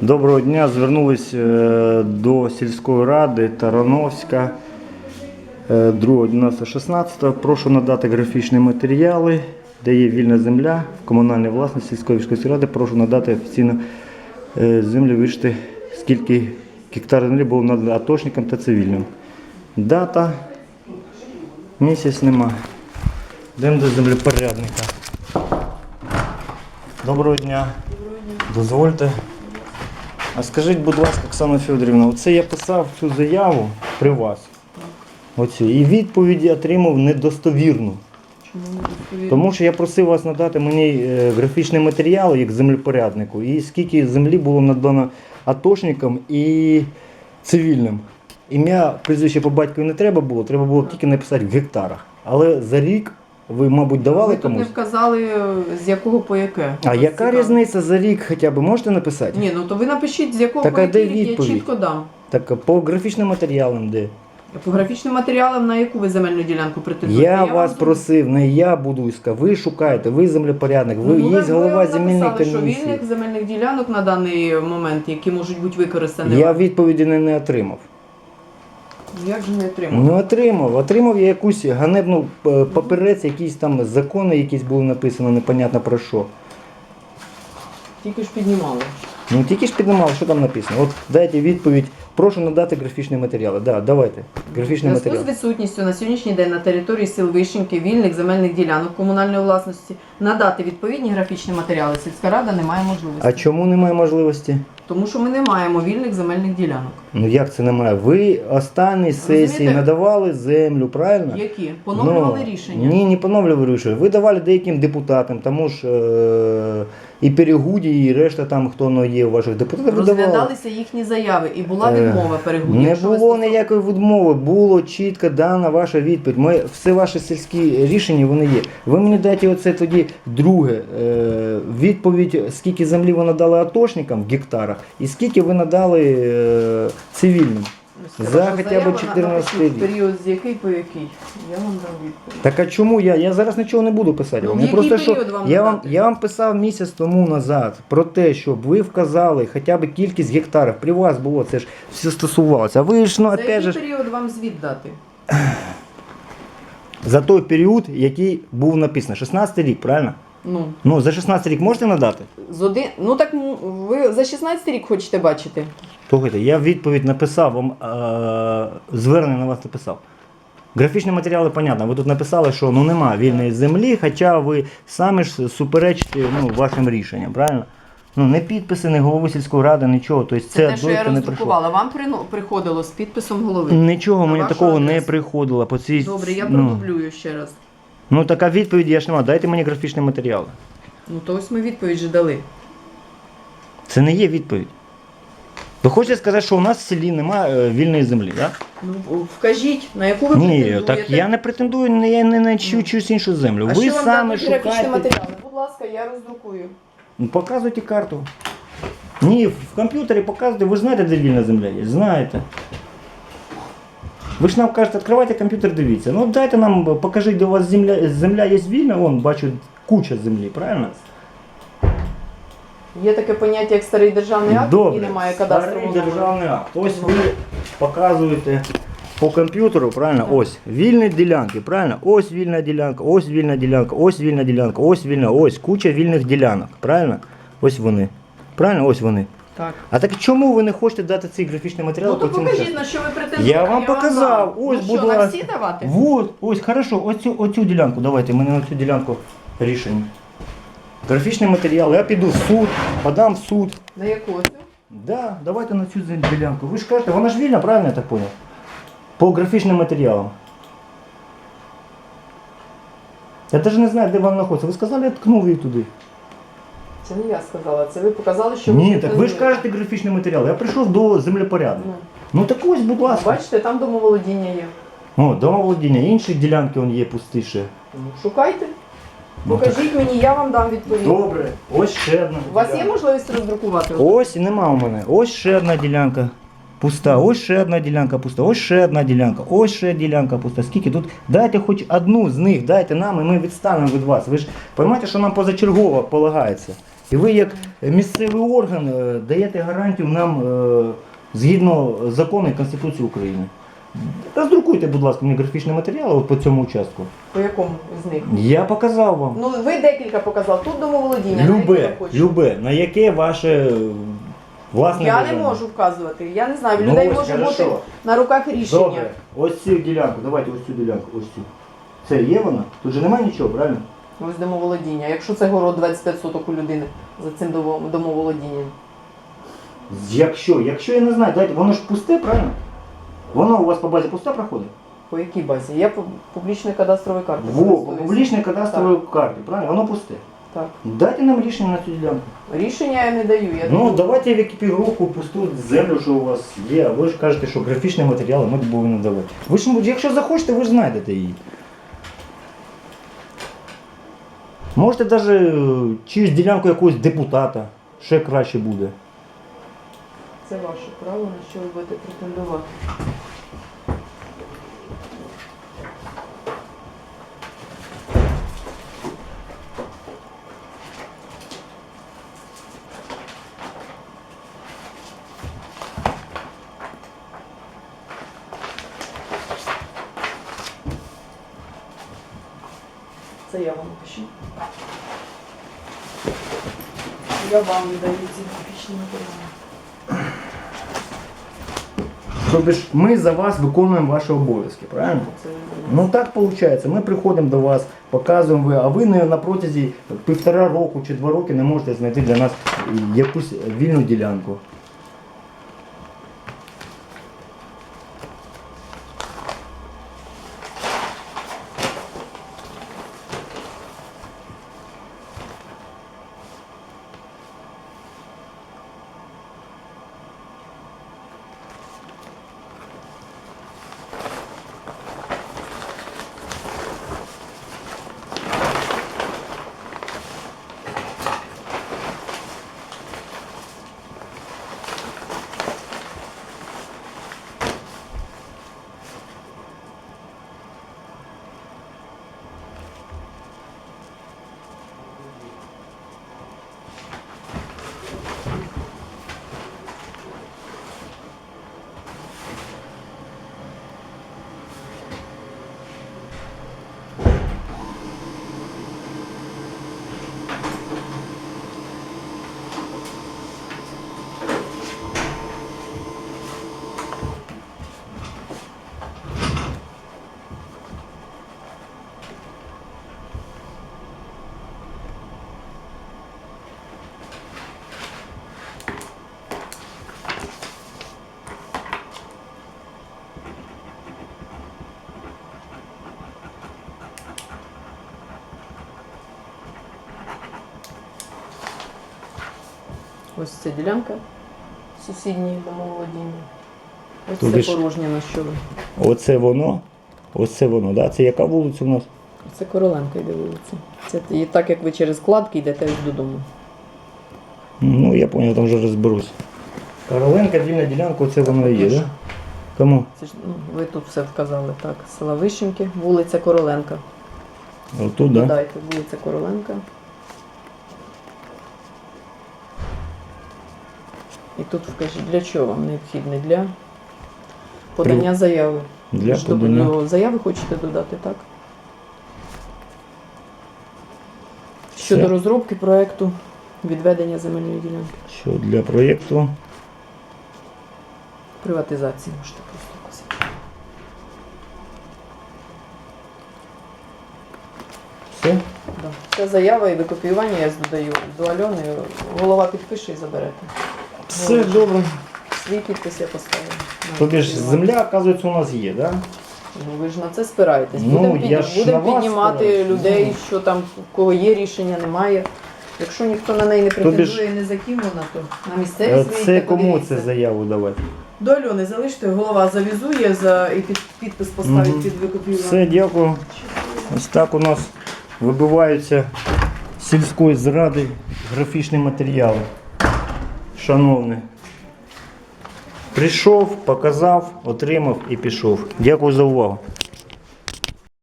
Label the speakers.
Speaker 1: Доброго дня. Звернулись е, до сільської ради Тарановська е, 2.11.16. Прошу надати графічні матеріали, де є вільна земля, комунальна власність сільської міської ради. Прошу надати офіційно е, землю вишити, скільки гектар землі було надано атошникам та цивільним. Дата, місяць нема. Йдемо до землепорядника. Доброго дня. Дозвольте. А скажіть, будь ласка, Оксана Федорівна, оце я писав цю заяву при вас. Оцю, і відповіді отримав недостовірну.
Speaker 2: Чому?
Speaker 1: Тому що я просив вас надати мені е, графічний матеріал як землепоряднику, і скільки землі було надано атошникам і цивільним. Ім'я, прізвище по батькові не треба було, треба було тільки написати в гектарах. Але за рік ви, мабуть, давали
Speaker 2: Ви тут не вказали, з якого по яке.
Speaker 1: А
Speaker 2: Ось
Speaker 1: яка
Speaker 2: цікаво.
Speaker 1: різниця за рік хоча б можете написати?
Speaker 2: Ні, ну то ви напишіть, з якого
Speaker 1: Так,
Speaker 2: по
Speaker 1: а де
Speaker 2: який рік, я
Speaker 1: відповідь?
Speaker 2: чітко дам.
Speaker 1: Так по графічним матеріалам де?
Speaker 2: По графічним матеріалам, на яку ви земельну ділянку претендуєте?
Speaker 1: Я
Speaker 2: вам
Speaker 1: вас
Speaker 2: зроблю.
Speaker 1: просив, не я буду іска. Ви шукаєте, ви землепорядник, ви
Speaker 2: Ну,
Speaker 1: є голова
Speaker 2: написали,
Speaker 1: земельної
Speaker 2: що
Speaker 1: комісії.
Speaker 2: вільних земельних ділянок на даний момент, які можуть бути використані.
Speaker 1: Я відповіді не, не отримав.
Speaker 2: Як же не отримав?
Speaker 1: Не отримав. Отримав я якусь ганебну е, паперець, якісь там закони, якісь були написано, непонятно про що.
Speaker 2: Тільки ж піднімали.
Speaker 1: Ну тільки ж піднімав, що там написано. От дайте відповідь, прошу надати графічні матеріали. Да, давайте. Графічні
Speaker 2: зв'язку з
Speaker 1: матеріали.
Speaker 2: відсутністю на сьогоднішній день на території сіл Вишеньки вільних земельних ділянок комунальної власності надати відповідні графічні матеріали сільська рада не має можливості.
Speaker 1: А чому немає можливості?
Speaker 2: Тому що ми не маємо вільних земельних ділянок.
Speaker 1: Ну як це немає? Ви останній сесії надавали землю, правильно?
Speaker 2: Які поновлювали
Speaker 1: Ну,
Speaker 2: рішення.
Speaker 1: Ні, не поновлювали рішення. Ви давали деяким депутатам, тому ж е- і Перегуді, і решта там, хто ну, є у ваших депутатів.
Speaker 2: Розглядалися їхні заяви і була
Speaker 1: Е,
Speaker 2: відмова перегоду.
Speaker 1: Не було ніякої відмови, було чітко дана ваша відповідь. Ми, всі ваші сільські рішення вони є. Ви мені дайте оце тоді друге е, відповідь, скільки землі ви надали атошникам в гектарах, і скільки ви надали е, цивільним. за хоча б 14 рік.
Speaker 2: Період з який по який. Я вам дам відповідь.
Speaker 1: Так а чому я? Я зараз нічого не буду писати.
Speaker 2: Ну,
Speaker 1: вам. Я
Speaker 2: який
Speaker 1: просто що
Speaker 2: період вам
Speaker 1: я вам
Speaker 2: надати?
Speaker 1: я вам писав місяць тому назад про те, щоб ви вказали хоча б кількість гектарів. При вас було це ж все стосувалося. А ви ж ну
Speaker 2: За
Speaker 1: опять
Speaker 2: який
Speaker 1: ж,
Speaker 2: період вам звіт дати?
Speaker 1: за той період, який був написано, 16 рік, правильно?
Speaker 2: Ну,
Speaker 1: Ну за 16 рік можете надати?
Speaker 2: з один... ну так м, ви за 16 рік хочете бачити?
Speaker 1: Слухайте, я відповідь написав вам е- звернення на вас написав. Графічні матеріали, понятно, ви тут написали, що ну нема вільної землі, хоча ви самі ж суперечите ну, вашим рішенням, правильно? Ну, не підписи, не голови сільської ради, нічого. Тобто
Speaker 2: Це,
Speaker 1: це,
Speaker 2: те, що я
Speaker 1: довідка не прийшла.
Speaker 2: роздрукувала. Вам прино- приходило з підписом голови.
Speaker 1: Нічого
Speaker 2: На
Speaker 1: мені
Speaker 2: вашу
Speaker 1: такого не
Speaker 2: адресу.
Speaker 1: приходило. По цій,
Speaker 2: Добре, я
Speaker 1: ну,
Speaker 2: продублюю ще раз.
Speaker 1: Ну така відповідь я ж не маю. Дайте мені графічні матеріали.
Speaker 2: Ну то ось ми відповідь же дали.
Speaker 1: Це не є відповідь. Ви хочете сказати, що у нас в селі немає вільної землі, так?
Speaker 2: Ну вкажіть, на яку ви
Speaker 1: Ні,
Speaker 2: претендуєте.
Speaker 1: так я не претендую, я не на чию, чиюсь іншу землю.
Speaker 2: А
Speaker 1: ви
Speaker 2: що вам
Speaker 1: саме
Speaker 2: дадуть графічні
Speaker 1: шукаєте.
Speaker 2: матеріали? Будь ласка, я роздрукую.
Speaker 1: Ну, Показуйте карту. Ні, в комп'ютері показуйте, ви ж знаєте, де вільна земля є. Знаєте. Ви ж нам кажете, відкривайте комп'ютер, дивіться. Ну дайте нам, покажіть, де у вас земля, земля є вільна, вон, бачу, куча землі, правильно?
Speaker 2: Є таке поняття, як старий державний акт,
Speaker 1: Добре.
Speaker 2: який не має
Speaker 1: Старий
Speaker 2: кадастрового номеру.
Speaker 1: державний акт. Ось ви показуєте по комп'ютеру, правильно? Ось вільні ділянки, правильно? Ось вільна ділянка, ось вільна ділянка, ось вільна ділянка, ось вільна, ось куча вільних ділянок, правильно? Ось вони. Правильно? Ось вони.
Speaker 2: Так.
Speaker 1: А так чому ви не хочете дати цей графічний матеріал
Speaker 2: Ну то
Speaker 1: по цьому
Speaker 2: покажіть, на що ви претендуєте.
Speaker 1: Я вам показав. Ось,
Speaker 2: ну,
Speaker 1: будь
Speaker 2: що, на
Speaker 1: ласка.
Speaker 2: всі давати?
Speaker 1: Вот, ось, хорошо, оцю, оцю ділянку давайте, мене на цю ділянку рішення. Графічний матеріал, я піду в суд, подам в суд.
Speaker 2: На яку оцю?
Speaker 1: Да, давайте на цю ділянку. Ви ж кажете, вона ж вільна, правильно я так понял? По графічним матеріалам. Я навіть не знаю, де вона знаходиться. Ви сказали, я ткнув її туди.
Speaker 2: Це не я сказала, це ви показали, що
Speaker 1: Ні, так ви ж кажете графічний матеріал. Я прийшов до землепорядника.
Speaker 2: Ну,
Speaker 1: Ну так ось, будь ласка.
Speaker 2: Бачите, там домоволодіння є.
Speaker 1: О, домоволодіння, інші ділянки он є пустіше.
Speaker 2: Ну, Шукайте.
Speaker 1: Ну,
Speaker 2: Покажіть мені, я вам дам відповідь.
Speaker 1: Добре, ось ще одна.
Speaker 2: У вас є
Speaker 1: ділянка.
Speaker 2: можливість роздрукувати?
Speaker 1: Ось і нема у мене. Ось ще одна ділянка. Пуста, ось ще одна ділянка пуста, ось ще одна ділянка, ось ще ділянка пуста. Скільки тут? Дайте хоч одну з них, дайте нам, і ми відстанемо від вас. Ви ж розумієте, що нам позачергово полагається. І ви, як місцевий орган, е, даєте гарантію нам е, згідно закону і Конституції України. Роздрукуйте, будь ласка, мені графічні матеріали по цьому участку.
Speaker 2: По якому з них?
Speaker 1: Я показав вам.
Speaker 2: Ну, ви декілька показали. Тут домоволодіння. на яке
Speaker 1: Любе,
Speaker 2: хочете.
Speaker 1: любе, на яке ваше власне
Speaker 2: Я не можу вказувати. Я не знаю, в
Speaker 1: Ну,
Speaker 2: людей
Speaker 1: ось,
Speaker 2: може
Speaker 1: хорошо.
Speaker 2: бути на руках рішення.
Speaker 1: Добре, ось цю ділянку, давайте ось цю ділянку, ось цю. Це є вона? Тут же немає нічого, правильно?
Speaker 2: Ось домоволодіння. Якщо це город 25 соток у людини за цим домо- домоволодінням.
Speaker 1: Якщо, якщо я не знаю, дайте, воно ж пусте, правильно? Воно у вас по базі пусте проходить?
Speaker 2: По якій базі? Я по публічної кадастрової карти.
Speaker 1: Во, по
Speaker 2: користуюсь.
Speaker 1: публічній кадастровій карті, правильно? Воно пусте.
Speaker 2: Так.
Speaker 1: Дайте нам рішення на цю ділянку.
Speaker 2: Рішення я не даю. Я
Speaker 1: Ну,
Speaker 2: даю-
Speaker 1: давайте в екіпіровку пусту землю, що у вас є. А ви ж кажете, що графічні матеріали ми повинні давати. Ви ж, якщо захочете, ви ж знайдете її. Можете навіть чиюсь ділянку якогось депутата, ще краще буде.
Speaker 2: Це ваше право, на що ви будете претендувати. Це я вам пишу. Я вам даю ці типічні матеріали.
Speaker 1: Тобто ж ми за вас виконуємо ваші обов'язки, правильно?
Speaker 2: Це
Speaker 1: Ну так виходить. Ми приходимо до вас, показуємо ви, а ви не на протязі півтора року чи два роки не можете знайти для нас якусь вільну ділянку.
Speaker 2: Ось ця ділянка сусідньої домоволодіння. Ось
Speaker 1: Тобі
Speaker 2: це
Speaker 1: ж-
Speaker 2: порожнє на що ви.
Speaker 1: Оце воно. Ось це воно, да? Це яка вулиця у нас?
Speaker 2: Це Короленка йде вулиця. Це і так як ви через кладки йдете ось додому.
Speaker 1: Ну, я зрозумів, там вже розберусь. Короленка, вільна ділянка, оце воно і є, так? Да? Кому?
Speaker 2: Це ж ну, ви тут все вказали. Так, села Вишеньки, вулиця Короленка.
Speaker 1: Отут, так? Да?
Speaker 2: Додайте вулиця Короленка. І тут вкажіть, для чого вам необхідне? Для подання заяви.
Speaker 1: Для
Speaker 2: ж
Speaker 1: подання.
Speaker 2: до заяви хочете додати, так? Щодо
Speaker 1: Все.
Speaker 2: розробки проекту відведення земельної ділянки.
Speaker 1: Що для проєкту?
Speaker 2: Приватизації можете просто вказати.
Speaker 1: Все?
Speaker 2: Да. Це заява і викопіювання я додаю до Альони. Голова підпише і заберете.
Speaker 1: Все добре.
Speaker 2: Свій підпис я поставлю.
Speaker 1: Тобі ж земля, оказується, у нас є, так? Да?
Speaker 2: Ну, ви ж на це спираєтесь.
Speaker 1: Ну,
Speaker 2: Будемо
Speaker 1: я ж вас
Speaker 2: піднімати
Speaker 1: спираюсь.
Speaker 2: людей, що там у кого є рішення, немає. Якщо ніхто на неї не претендує
Speaker 1: ж-
Speaker 2: і не закинула, то на місцеві
Speaker 1: Е,
Speaker 2: свої
Speaker 1: Це кому це заяву давати?
Speaker 2: До Альони залиште, голова завізує за і під, підпис поставить
Speaker 1: Мгм.
Speaker 2: під викопіювання.
Speaker 1: Все, дякую. Ось так у нас вибиваються сільської зради графічні матеріали. Шановний. Прийшов, показав, отримав і пішов. Дякую за увагу.